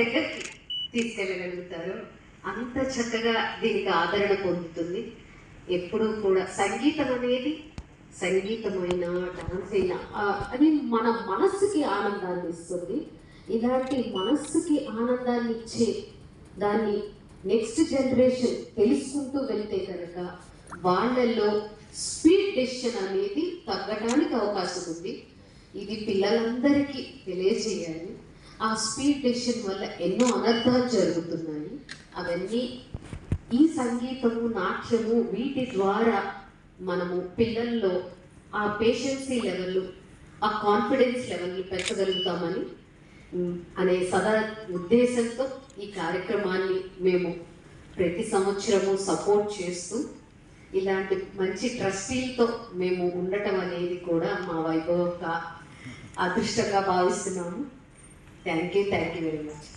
దగ్గరికి తీసుకెళ్ళగలుగుతారు. అంత చక్కగా దీనికి ఆదరణ పొందుతుంది. ఎప్పుడూ కూడా సంగీతం అనేది సంగీతమైన డాన్స్ అయినా అది మన మనస్సుకి ఆనందాన్ని ఇస్తుంది. ఇలాంటి మనస్సుకి ఆనందాన్ని ఇచ్చే దాన్ని నెక్స్ట్ జనరేషన్ తెలుసుకుంటూ వెళ్తే కనుక వాళ్ళల్లో స్పీడ్ డెసిషన్ అనేది తగ్గడానికి అవకాశం ఉంది. ఇది పిల్లలందరికీ తెలియజేయాలి. ఆ స్పీడ్ డెసిషన్ వల్ల ఎన్నో అనర్థాలు జరుగుతున్నాయి. అవన్నీ ఈ సంగీతము నాట్యము వీటి ద్వారా మనము పిల్లల్లో ఆ పేషెన్సీ లెవెల్ ఆ కాన్ఫిడెన్స్ లెవెల్ పెంచగలుగుతామని అనే సదా ఉద్దేశంతో ఈ కార్యక్రమాన్ని మేము ప్రతి సంవత్సరము సపోర్ట్ చేస్తూ ఇలాంటి మంచి ట్రస్టీలతో మేము ఉండటం అనేది కూడా మా వైభవ అదృష్టంగా భావిస్తున్నాము. Thank you thank you very much